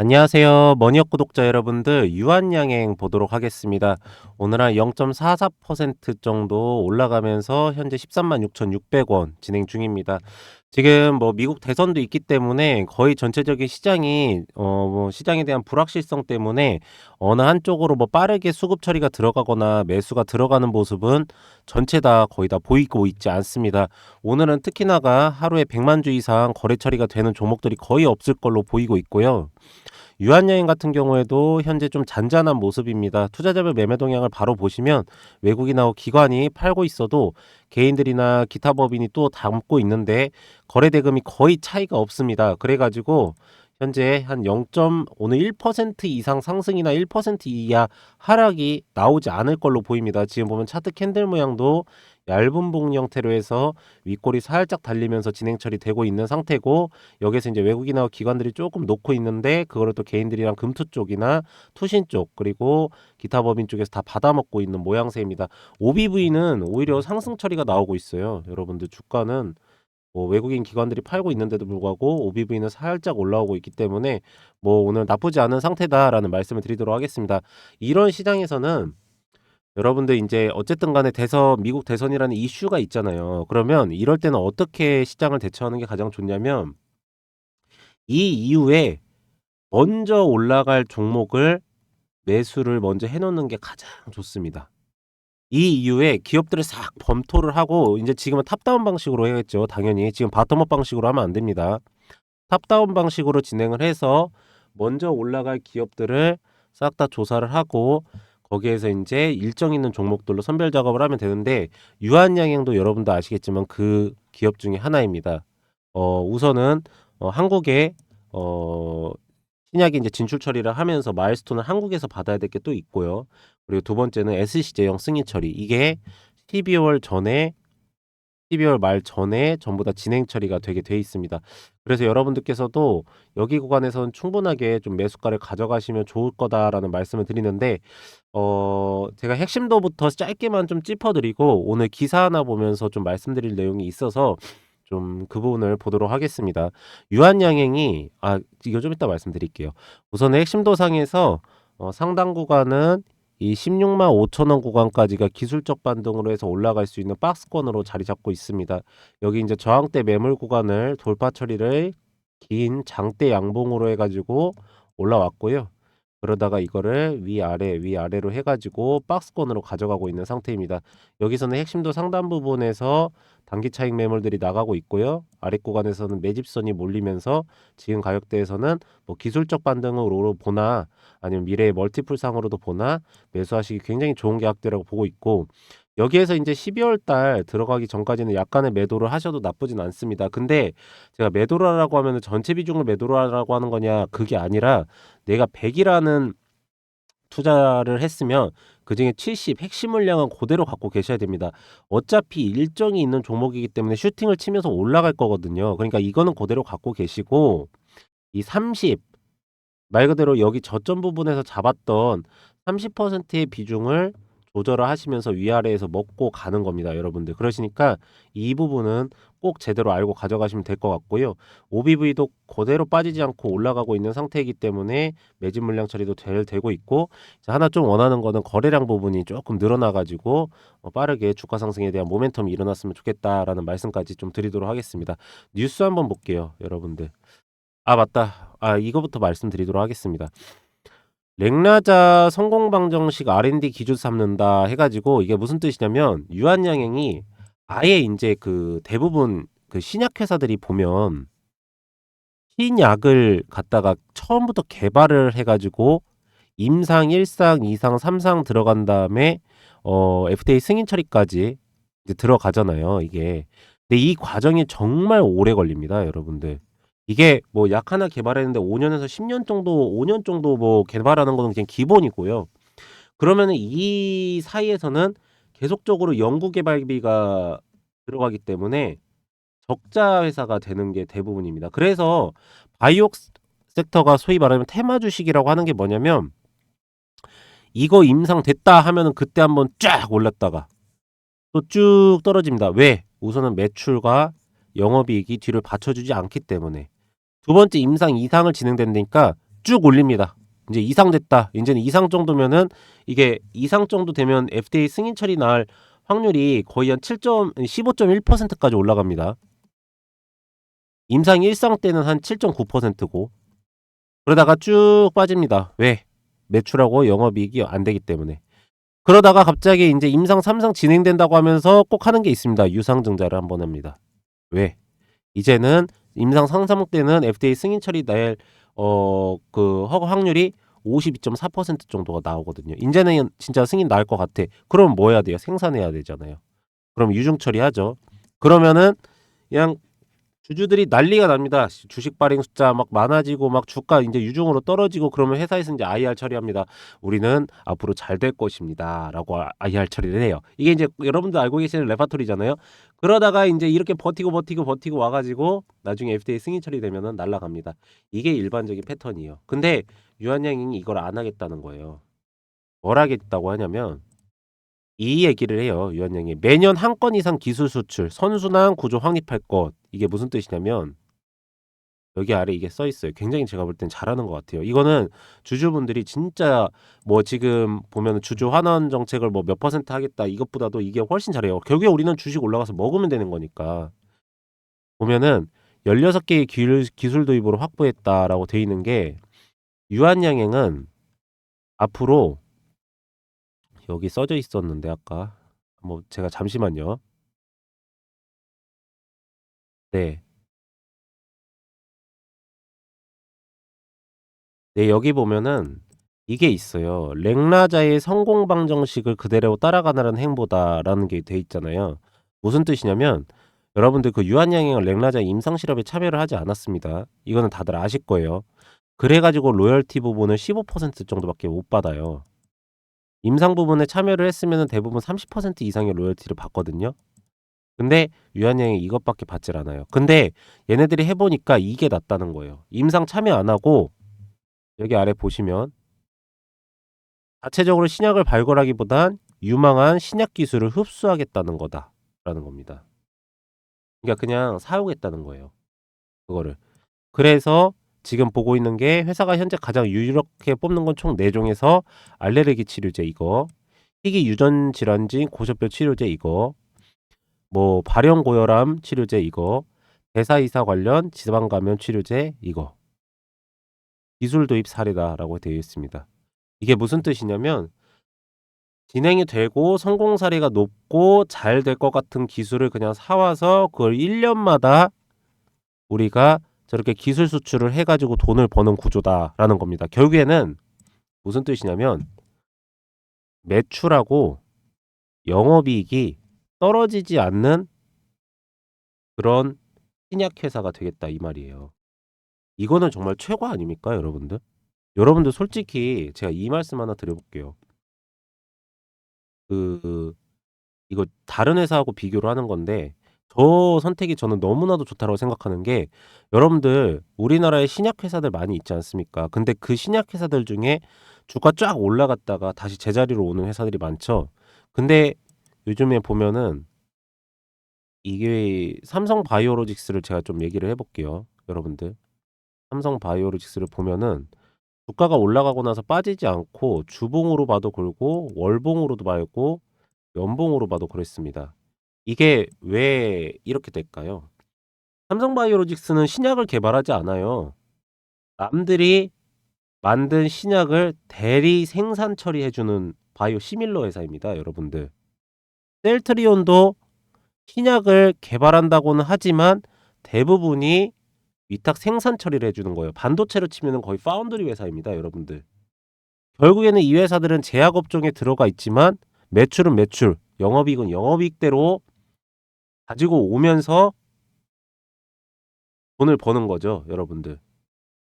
안녕하세요. 머니업 구독자 여러분들 유한양행 보도록 하겠습니다. 오늘 한 0.44% 정도 올라가면서 현재 13만 6,600원 진행 중입니다. 지금 뭐 미국 대선도 있기 때문에 거의 전체적인 시장이 어 뭐 시장에 대한 불확실성 때문에 어느 한쪽으로 뭐 빠르게 수급 처리가 들어가거나 매수가 들어가는 모습은 전체 다 거의 다 보이고 있지 않습니다. 오늘은 특히나가 하루에 100만 주 이상 거래 처리가 되는 종목들이 거의 없을 걸로 보이고 있고요. 유한여행 같은 경우에도 현재 좀 잔잔한 모습입니다. 투자자별 매매 동향을 바로 보시면 외국인하고 기관이 팔고 있어도 개인들이나 기타 법인이 또 담고 있는데 거래 대금이 거의 차이가 없습니다. 그래가지고 현재 한 0. 오늘 1% 이상 상승이나 1% 이하 하락이 나오지 않을 걸로 보입니다. 지금 보면 차트 캔들 모양도 얇은 봉 형태로 해서 윗골이 살짝 달리면서 진행 처리되고 있는 상태고 여기서 이제 외국인하고 기관들이 조금 놓고 있는데 그거를 또 개인들이랑 금투 쪽이나 투신 쪽 그리고 기타 법인 쪽에서 다 받아먹고 있는 모양새입니다. OBV는 오히려 상승 처리가 나오고 있어요. 여러분들 주가는 뭐 외국인 기관들이 팔고 있는데도 불구하고 OBV는 살짝 올라오고 있기 때문에 뭐 오늘 나쁘지 않은 상태다라는 말씀을 드리도록 하겠습니다. 이런 시장에서는 여러분들 이제 어쨌든 간에 대선 미국 대선이라는 이슈가 있잖아요. 그러면 이럴 때는 어떻게 시장을 대처하는 게 가장 좋냐면 이 이후에 먼저 올라갈 종목을 매수를 먼저 해놓는 게 가장 좋습니다. 이 이후에 기업들을 싹 검토를 하고 이제 지금은 탑다운 방식으로 해야겠죠. 당연히 지금 바텀업 방식으로 하면 안 됩니다. 탑다운 방식으로 진행을 해서 먼저 올라갈 기업들을 싹 다 조사를 하고 거기에서 이제 일정 있는 종목들로 선별 작업을 하면 되는데 유한양행도 여러분도 아시겠지만 그 기업 중에 하나입니다. 어, 우선은 어, 한국에 어, 신약이 이제 진출 처리를 하면서 마일스톤을 한국에서 받아야 될 게 또 있고요. 그리고 두 번째는 SC 제형 승인 처리. 이게 12월 전에 12월 말 전에 전부 다 진행 처리가 되게 돼 있습니다. 그래서 여러분들께서도 여기 구간에서는 충분하게 좀 매수가를 가져가시면 좋을 거다라는 말씀을 드리는데 어 제가 핵심도부터 짧게만 좀 짚어드리고 오늘 기사 하나 보면서 좀 말씀드릴 내용이 있어서 좀 그 부분을 보도록 하겠습니다. 유한양행이 아 이거 좀 이따 말씀드릴게요. 우선 핵심도상에서 어, 상당 구간은 이 16만 5천 원 구간까지가 기술적 반등으로 해서 올라갈 수 있는 박스권으로 자리 잡고 있습니다. 여기 이제 저항대 매물 구간을 돌파 처리를 긴 장대 양봉으로 해가지고 올라왔고요. 그러다가 이거를 위아래 위아래로 해가지고 박스권으로 가져가고 있는 상태입니다. 여기서는 핵심도 상단 부분에서 단기 차익 매물들이 나가고 있고요. 아래 구간에서는 매집선이 몰리면서 지금 가격대에서는 뭐 기술적 반등으로 보나 아니면 미래의 멀티플 상으로도 보나 매수하시기 굉장히 좋은 계약대라고 보고 있고 여기에서 이제 12월 달 들어가기 전까지는 약간의 매도를 하셔도 나쁘진 않습니다. 근데 제가 매도를 하라고 하면 전체 비중을 매도를 하라고 하는 거냐 그게 아니라 내가 100이라는 투자를 했으면 그중에 70 핵심 물량은 그대로 갖고 계셔야 됩니다. 어차피 일정이 있는 종목이기 때문에 슈팅을 치면서 올라갈 거거든요. 그러니까 이거는 그대로 갖고 계시고 이 30 말 그대로 여기 저점 부분에서 잡았던 30%의 비중을 조절을 하시면서 위아래에서 먹고 가는 겁니다, 여러분들. 그러시니까 이 부분은 꼭 제대로 알고 가져가시면 될 것 같고요. OBV도 그대로 빠지지 않고 올라가고 있는 상태이기 때문에 매집 물량 처리도 잘 되고 있고 하나 좀 원하는 거는 거래량 부분이 조금 늘어나가지고 어, 빠르게 주가 상승에 대한 모멘텀이 일어났으면 좋겠다라는 말씀까지 좀 드리도록 하겠습니다. 뉴스 한번 볼게요, 여러분들. 아 맞다. 아 이거부터 말씀드리도록 하겠습니다. 렉라자 성공 방정식 R&D 기준 삼는다 해가지고 이게 무슨 뜻이냐면 유한양행이 아예 이제 그 대부분 그 신약 회사들이 보면 신약을 갖다가 처음부터 개발을 해 가지고 임상 1 상, 2 상, 3 상 들어간 다음에 어 FDA 승인 처리까지 이제 들어가잖아요. 이게 근데 이 과정이 정말 오래 걸립니다, 여러분들. 이게 뭐 약 하나 개발했는데 5 년에서 10 년 정도, 5 년 정도 뭐 개발하는 거는 그냥 기본이고요. 그러면은 이 사이에서는 계속적으로 연구 개발비가 들어가기 때문에 적자 회사가 되는 게 대부분입니다. 그래서 바이오 섹터가 소위 말하면 테마 주식이라고 하는 게 뭐냐면 이거 임상 됐다 하면은 그때 한번 쫙 올랐다가 또 쭉 떨어집니다. 왜? 우선은 매출과 영업이익이 뒤를 받쳐주지 않기 때문에 두 번째 임상 이상을 진행된다니까 쭉 올립니다. 이제 이상 됐다. 이제는 이상 정도면은 이게 이상 정도 되면 FDA 승인 처리 날 확률이 거의 한 7점 15.1%까지 올라갑니다. 임상 일상 때는 한 7.9%고 그러다가 쭉 빠집니다. 왜? 매출하고 영업이익이 안 되기 때문에. 그러다가 갑자기 이제 임상 3상 진행된다고 하면서 꼭 하는 게 있습니다. 유상증자를 한번 합니다. 왜? 이제는 임상 상상 때는 FDA 승인 처리 날 어그 허가 확률이 52.4% 정도가 나오거든요. 이제는 진짜 승인 날것 같아. 그럼 뭐 해야 돼요? 생산해야 되잖아요. 그럼 유증 처리하죠. 그러면은 그냥 주주들이 난리가 납니다. 주식 발행 숫자 막 많아지고 막 주가 이제 유중으로 떨어지고 그러면 회사에서 이제 IR 처리합니다. 우리는 앞으로 잘 될 것입니다라고 IR 처리를 해요. 이게 이제 여러분들 알고 계시는 레파토리잖아요. 그러다가 이제 이렇게 버티고 버티고 버티고 와가지고 나중에 FDA 승인 처리되면은 날라갑니다. 이게 일반적인 패턴이에요. 근데 유한양이 이걸 안 하겠다는 거예요. 뭘 하겠다고 하냐면 이 얘기를 해요. 유한양이 매년 한 건 이상 기술 수출 선순환 구조 확립할 것 이게 무슨 뜻이냐면 여기 아래 이게 써 있어요. 굉장히 제가 볼 땐 잘하는 것 같아요. 이거는 주주분들이 진짜 뭐 지금 보면 주주 환원 정책을 뭐 몇 퍼센트 하겠다 이것보다도 이게 훨씬 잘해요. 결국에 우리는 주식 올라가서 먹으면 되는 거니까 보면은 16개의 기술, 기술 도입으로 확보했다라고 돼 있는 게 유한양행은 앞으로 여기 써져 있었는데 아까 뭐 제가 잠시만요. 네. 네, 여기 보면은 이게 있어요. 랭라자의 성공 방정식을 그대로 따라가는 행보다라는 게 돼 있잖아요. 무슨 뜻이냐면 여러분들 그 유한양행은 랭라자 임상 실험에 참여를 하지 않았습니다. 이거는 다들 아실 거예요. 그래가지고 로열티 부분을 15% 정도밖에 못 받아요. 임상 부분에 참여를 했으면 대부분 30% 이상의 로열티를 받거든요. 근데 유한양이 이것밖에 받질 않아요. 근데 얘네들이 해보니까 이게 낫다는 거예요. 임상 참여 안 하고 여기 아래 보시면 자체적으로 신약을 발굴하기보단 유망한 신약 기술을 흡수하겠다는 거다라는 겁니다. 그러니까 그냥 사용했다는 거예요. 그거를. 그래서 지금 보고 있는 게 회사가 현재 가장 유력하게 뽑는 건총 4종에서 알레르기 치료제 이거, 희귀 유전 질환진 고저뼈 치료제 이거, 뭐 발형 고혈암 치료제 이거, 대사 이사 관련 지방 감염 치료제 이거. 기술 도입 사례다라고 되어 있습니다. 이게 무슨 뜻이냐면 진행이 되고 성공 사례가 높고 잘 될 것 같은 기술을 그냥 사와서 그걸 1년마다 우리가 저렇게 기술 수출을 해가지고 돈을 버는 구조다라는 겁니다. 결국에는 무슨 뜻이냐면 매출하고 영업이익이 떨어지지 않는 그런 신약 회사가 되겠다 이 말이에요. 이거는 정말 최고 아닙니까, 여러분들? 여러분들 솔직히 제가 이 말씀 하나 드려볼게요. 그 이거 다른 회사하고 비교를 하는 건데 저 선택이 저는 너무나도 좋다고 생각하는 게 여러분들 우리나라에 신약 회사들 많이 있지 않습니까? 근데 그 신약 회사들 중에 주가 쫙 올라갔다가 다시 제자리로 오는 회사들이 많죠. 근데 요즘에 보면은 이게 삼성 바이오로직스를 제가 좀 얘기를 해 볼게요. 여러분들. 삼성 바이오로직스를 보면은 주가가 올라가고 나서 빠지지 않고 주봉으로 봐도 그렇고 월봉으로도 말고 연봉으로 봐도 그랬습니다. 이게 왜 이렇게 될까요? 삼성 바이오로직스는 신약을 개발하지 않아요. 남들이 만든 신약을 대리 생산 처리해주는 바이오 시밀러 회사입니다, 여러분들. 셀트리온도 신약을 개발한다고는 하지만 대부분이 위탁 생산 처리를 해주는 거예요. 반도체로 치면 거의 파운드리 회사입니다, 여러분들. 결국에는 이 회사들은 제약 업종에 들어가 있지만 매출은 매출, 영업이익은 영업이익대로 가지고 오면서 돈을 버는 거죠, 여러분들.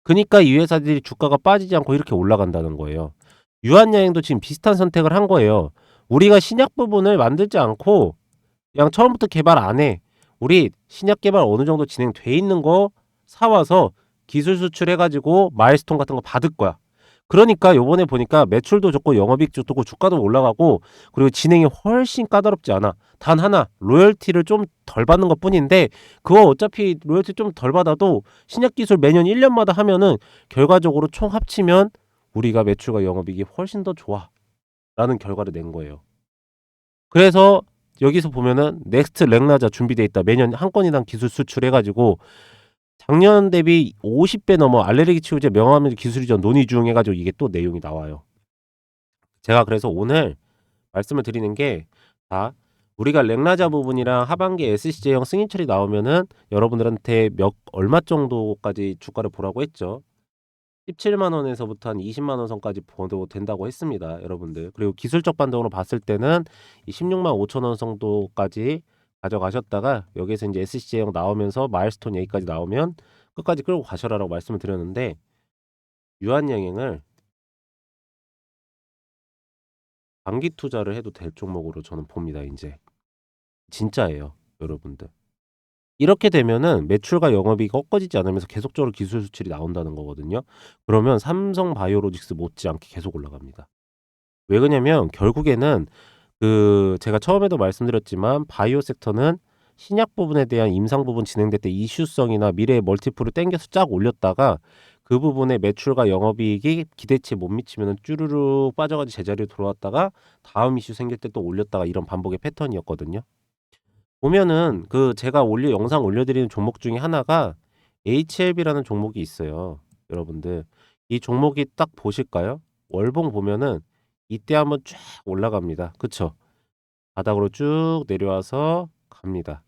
그러니까 이 회사들이 주가가 빠지지 않고 이렇게 올라간다는 거예요. 유한여행도 지금 비슷한 선택을 한 거예요. 우리가 신약 부분을 만들지 않고 그냥 처음부터 개발 안 해. 우리 신약 개발 어느 정도 진행돼 있는 거 사와서 기술 수출해가지고 마일스톤 같은 거 받을 거야. 그러니까 요번에 보니까 매출도 좋고 영업이익도 좋고 주가도 올라가고 그리고 진행이 훨씬 까다롭지 않아. 단 하나 로열티를 좀 덜 받는 것 뿐인데 그거 어차피 로열티 좀 덜 받아도 신약 기술 매년 1년마다 하면은 결과적으로 총 합치면 우리가 매출과 영업이익이 훨씬 더 좋아. 라는 결과를 낸 거예요. 그래서 여기서 보면은 넥스트 렉나자 준비돼 있다. 매년 한 건이당 기술 수출해 가지고 작년 대비 50배 넘어 알레르기 치료제 명함 기술 이전 논의 중 해가지고 이게 또 내용이 나와요. 제가 그래서 오늘 말씀을 드리는 게 자, 우리가 렉나자 부분이랑 하반기 SCJ형 승인 처리 나오면은 여러분들한테 몇 얼마 정도까지 주가를 보라고 했죠. 17만 원에서부터 한 20만 원 선까지 보도 된다고 했습니다, 여러분들. 그리고 기술적 반등으로 봤을 때는 이 16만 5천 원 정도까지 가져가셨다가 여기서 이제 SCJ형 나오면서 마일스톤 여기까지 나오면 끝까지 끌고 가셔라라고 말씀을 드렸는데 유한양행을 장기 투자를 해도 될 종목으로 저는 봅니다. 이제 진짜예요, 여러분들. 이렇게 되면은 매출과 영업이 꺾어지지 않으면서 계속적으로 기술 수출이 나온다는 거거든요. 그러면 삼성 바이오로직스 못지않게 계속 올라갑니다. 왜 그러냐면 결국에는 그 제가 처음에도 말씀드렸지만 바이오 섹터는 신약 부분에 대한 임상 부분 진행될 때 이슈성이나 미래의 멀티플을 땡겨서 쫙 올렸다가 그 부분에 매출과 영업이익이 기대치에 못 미치면 쭈루룩 빠져가지고 제자리로 돌아왔다가 다음 이슈 생길 때 또 올렸다가 이런 반복의 패턴이었거든요. 보면은 그 제가 올려 영상 올려드리는 종목 중에 하나가 HLB라는 종목이 있어요. 여러분들 이 종목이 딱 보실까요? 월봉 보면은 이때 한번 쫙 올라갑니다. 그쵸? 바닥으로 쭉 내려와서 갑니다.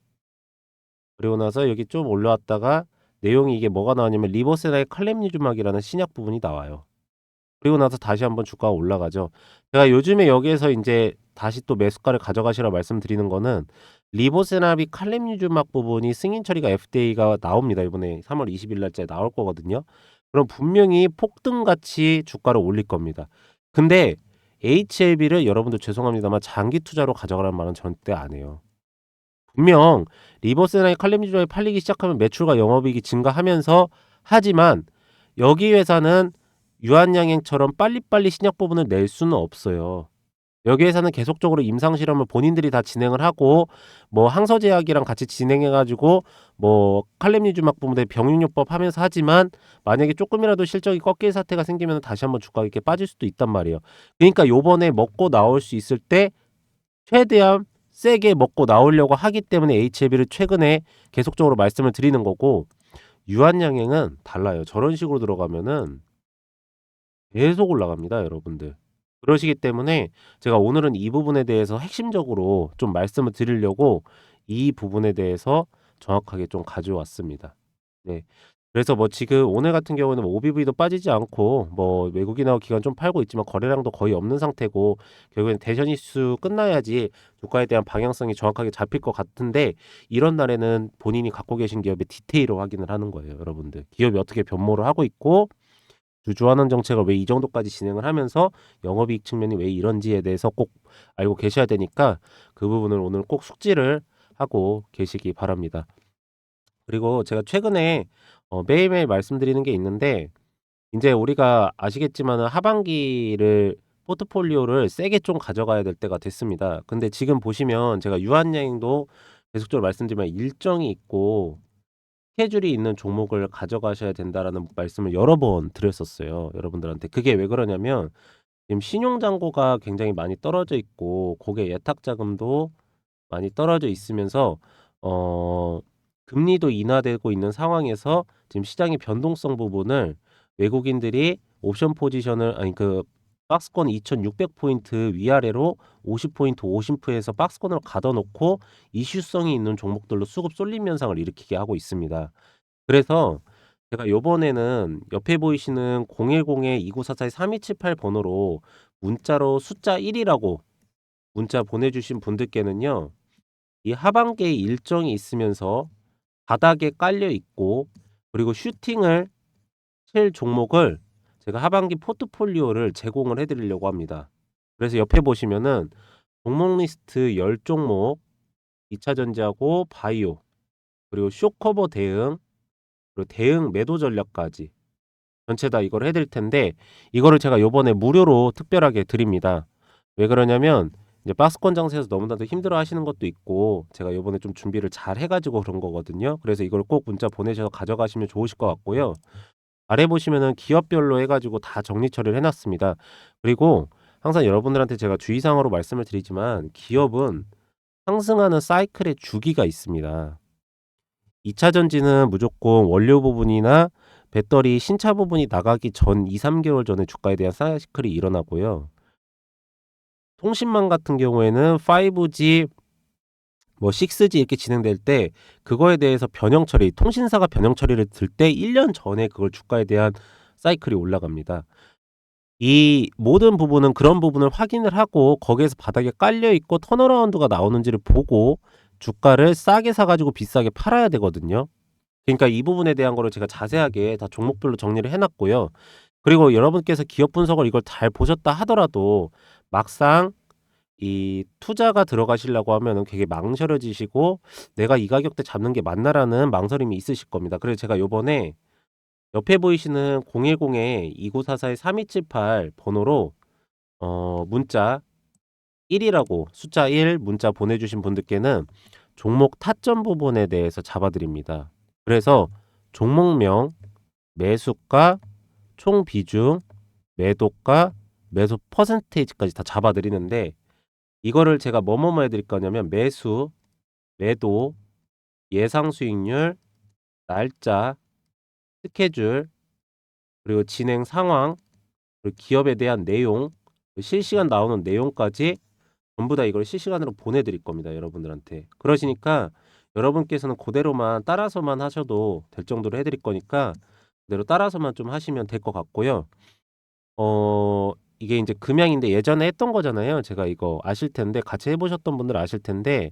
그리고 나서 여기 좀 올라왔다가 내용이 이게 뭐가 나왔냐면 리버세나의 칼렘니주막이라는 신약 부분이 나와요. 그리고 나서 다시 한번 주가가 올라가죠. 제가 요즘에 여기에서 이제 다시 또 매수가를 가져가시라 말씀드리는 거는 리보세나비 칼렘니주막 부분이 승인 처리가 FDA가 나옵니다. 이번에 3월 20일 날짜에 나올 거거든요. 그럼 분명히 폭등같이 주가를 올릴 겁니다. 근데 HLB를 여러분들 죄송합니다만 장기 투자로 가져가라는 말은 절대 안 해요. 분명 리버세나의 칼렘니주막이 팔리기 시작하면 매출과 영업이익이 증가하면서 하지만 여기 회사는 유한양행처럼 빨리빨리 신약 부분을 낼 수는 없어요. 여기에서는 계속적으로 임상 실험을 본인들이 다 진행을 하고 뭐 항서제약이랑 같이 진행해 가지고 뭐 칼렘니주막 부분에 병용요법 하면서 하지만 만약에 조금이라도 실적이 꺾일 사태가 생기면 다시 한번 주가가 이렇게 빠질 수도 있단 말이에요. 그러니까 요번에 먹고 나올 수 있을 때 최대한 세게 먹고 나오려고 하기 때문에 HLB를 최근에 계속적으로 말씀을 드리는 거고 유한양행은 달라요. 저런 식으로 들어가면은 계속 올라갑니다, 여러분들. 그러시기 때문에 제가 오늘은 이 부분에 대해서 핵심적으로 좀 말씀을 드리려고 이 부분에 대해서 정확하게 좀 가져왔습니다. 네. 그래서 뭐 지금 오늘 같은 경우는 뭐 OBV도 빠지지 않고 뭐 외국인하고 기관 좀 팔고 있지만 거래량도 거의 없는 상태고 결국엔 대선 이슈 끝나야지 주가에 대한 방향성이 정확하게 잡힐 것 같은데 이런 날에는 본인이 갖고 계신 기업의 디테일을 확인을 하는 거예요, 여러분들. 기업이 어떻게 변모를 하고 있고 주주환원 정책을 왜 이 정도까지 진행을 하면서 영업이익 측면이 왜 이런지에 대해서 꼭 알고 계셔야 되니까 그 부분을 오늘 꼭 숙지를 하고 계시기 바랍니다. 그리고 제가 최근에 어, 매일매일 말씀드리는 게 있는데 이제 우리가 아시겠지만 하반기를 포트폴리오를 세게 좀 가져가야 될 때가 됐습니다. 근데 지금 보시면 제가 유한여행도 계속적으로 말씀드리면 일정이 있고 스케줄이 있는 종목을 가져가셔야 된다라는 말씀을 여러 번 드렸었어요. 여러분들한테. 그게 왜 그러냐면 지금 신용 잔고가 굉장히 많이 떨어져 있고 고객 예탁 자금도 많이 떨어져 있으면서 어 금리도 인하되고 있는 상황에서 지금 시장의 변동성 부분을 외국인들이 옵션 포지션을 아니 그 박스권 2,600포인트 위아래로 50포인트 50%에서 박스권을 가둬놓고 이슈성이 있는 종목들로 수급 쏠림 현상을 일으키게 하고 있습니다. 그래서 제가 요번에는 옆에 보이시는 010-2944-3278 번호로 문자로 숫자 1이라고 문자 보내주신 분들께는요. 이 하반기에 일정이 있으면서 바닥에 깔려 있고 그리고 슈팅을 칠 종목을 제가 하반기 포트폴리오를 제공을 해드리려고 합니다. 그래서 옆에 보시면은 종목 리스트 10종목 2차 전지하고 바이오 그리고 쇼커버 대응 그리고 대응 매도 전략까지 전체 다 이걸 해드릴 텐데 이거를 제가 요번에 무료로 특별하게 드립니다. 왜 그러냐면 이제 박스권 장세에서 너무나도 힘들어 하시는 것도 있고 제가 요번에 좀 준비를 잘 해가지고 그런 거거든요. 그래서 이걸 꼭 문자 보내셔서 가져가시면 좋으실 것 같고요. 아래 보시면은 기업별로 해가지고 다 정리 처리를 해놨습니다. 그리고 항상 여러분들한테 제가 주의사항으로 말씀을 드리지만 기업은 상승하는 사이클의 주기가 있습니다. 2차 전지는 무조건 원료 부분이나 배터리 신차 부분이 나가기 전 2, 3개월 전에 주가에 대한 사이클이 일어나고요. 통신망 같은 경우에는 5G, 뭐 6G 이렇게 진행될 때 그거에 대해서 변형 처리, 통신사가 변형 처리를 들 때 1년 전에 그걸 주가에 대한 사이클이 올라갑니다. 이 모든 부분은 그런 부분을 확인을 하고 거기에서 바닥에 깔려 있고 턴어라운드가 나오는지를 보고 주가를 싸게 사가지고 비싸게 팔아야 되거든요. 그러니까 이 부분에 대한 거를 제가 자세하게 다 종목별로 정리를 해놨고요. 그리고 여러분께서 기업 분석을 이걸 잘 보셨다 하더라도 막상 이 투자가 들어가시려고 하면은 되게 망설여지시고 내가 이 가격대 잡는 게 맞나라는 망설임이 있으실 겁니다. 그래서 제가 요번에 옆에 보이시는 010-2944-3278 번호로 어 문자 1 이라고 숫자 1 문자 보내 주신 분들께는 종목 타점 부분에 대해서 잡아 드립니다. 그래서 종목명, 매수가, 총 비중, 매도가, 매수 퍼센테이지까지 다 잡아 드리는데 이거를 제가 뭐뭐뭐 해드릴 거냐면 매수, 매도, 예상 수익률, 날짜, 스케줄, 그리고 진행 상황, 그리고 기업에 대한 내용, 실시간 나오는 내용까지 전부 다 이걸 실시간으로 보내드릴 겁니다. 여러분들한테. 그러시니까 여러분께서는 그대로만 따라서만 하셔도 될 정도로 해드릴 거니까 그대로 따라서만 좀 하시면 될 것 같고요. 어, 이게 이제 금양인데 예전에 했던 거잖아요. 제가 이거 아실 텐데 같이 해보셨던 분들 아실 텐데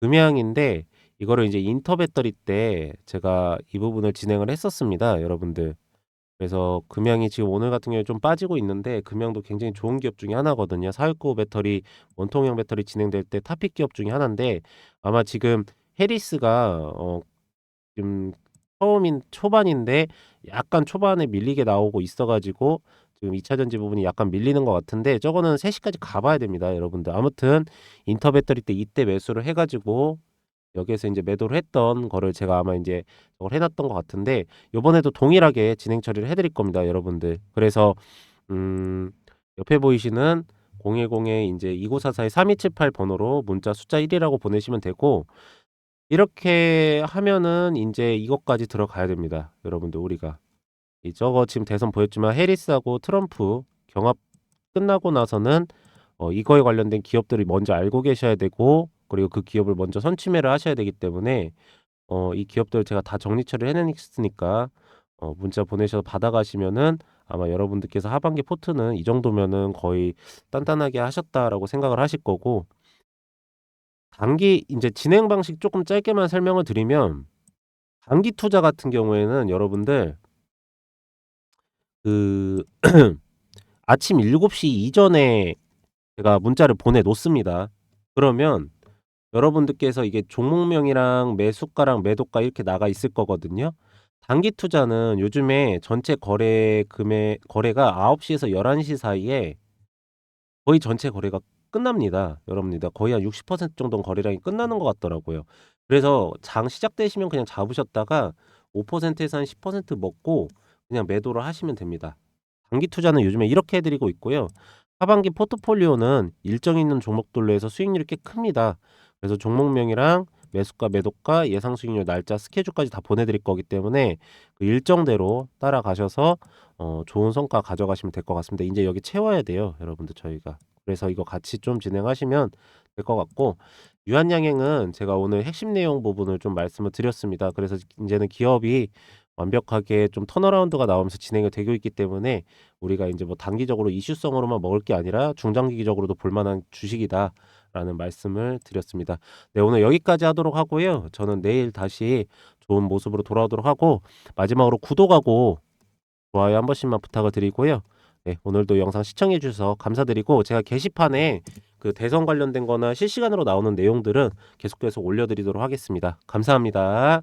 금양인데 이거를 이제 인터 배터리 때 제가 이 부분을 진행을 했었습니다. 여러분들. 그래서 금양이 지금 오늘 같은 경우에 좀 빠지고 있는데 금양도 굉장히 좋은 기업 중에 하나거든요. 469 배터리 원통형 배터리 진행될 때 탑픽 기업 중에 하나인데 아마 지금 해리스가 어 지금 처음인 초반인데 약간 초반에 밀리게 나오고 있어가지고 지금 2차 전지 부분이 약간 밀리는 것 같은데 저거는 3시까지 가봐야 됩니다, 여러분들. 아무튼 인터 배터리 때 이때 매수를 해가지고 여기에서 이제 매도를 했던 거를 제가 아마 이제 저걸 해놨던 것 같은데 요번에도 동일하게 진행 처리를 해드릴 겁니다, 여러분들. 그래서 음 옆에 보이시는 010에 이제 2944의 3278 번호로 문자 숫자 1이라고 보내시면 되고 이렇게 하면은 이제 이것까지 들어가야 됩니다. 여러분들 우리가 이 저거 지금 대선 보였지만 해리스하고 트럼프 경합 끝나고 나서는 어 이거에 관련된 기업들이 먼저 알고 계셔야 되고 그리고 그 기업을 먼저 선취매를 하셔야 되기 때문에 어 이 기업들 제가 다 정리 처리를 해냈으니까 어 문자 보내셔서 받아 가시면은 아마 여러분들께서 하반기 포트는 이 정도면은 거의 단단하게 하셨다라고 생각을 하실 거고 단기 이제 진행 방식 조금 짧게만 설명을 드리면 단기 투자 같은 경우에는 여러분들 그 아침 7시 이전에 제가 문자를 보내 놓습니다. 그러면 여러분들께서 이게 종목명이랑 매수가랑 매도가 이렇게 나가 있을 거거든요. 단기 투자는 요즘에 전체 거래 금액 거래가 9시에서 11시 사이에 거의 전체 거래가 끝납니다. 여러분들 거의 한 60% 정도는 거래량이 끝나는 것 같더라고요. 그래서 장 시작되시면 그냥 잡으셨다가 5%에서 한 10% 먹고 그냥 매도를 하시면 됩니다. 단기 투자는 요즘에 이렇게 해드리고 있고요. 하반기 포트폴리오는 일정 있는 종목들로 해서 수익률이 꽤 큽니다. 그래서 종목명이랑 매수가, 매도가, 예상 수익률, 날짜, 스케줄까지 다 보내드릴 거기 때문에 그 일정대로 따라가셔서 어, 좋은 성과 가져가시면 될 것 같습니다. 이제 여기 채워야 돼요, 여러분들 저희가. 그래서 이거 같이 좀 진행하시면 될 것 같고 유한양행은 제가 오늘 핵심 내용 부분을 좀 말씀을 드렸습니다. 그래서 이제는 기업이 완벽하게 좀 턴어라운드가 나오면서 진행이 되고 있기 때문에 우리가 이제 뭐 단기적으로 이슈성으로만 먹을 게 아니라 중장기적으로도 볼만한 주식이다 라는 말씀을 드렸습니다. 네, 오늘 여기까지 하도록 하고요. 저는 내일 다시 좋은 모습으로 돌아오도록 하고 마지막으로 구독하고 좋아요 한 번씩만 부탁을 드리고요. 네, 오늘도 영상 시청해 주셔서 감사드리고 제가 게시판에 그 대선 관련된 거나 실시간으로 나오는 내용들은 계속 계속 올려드리도록 하겠습니다. 감사합니다.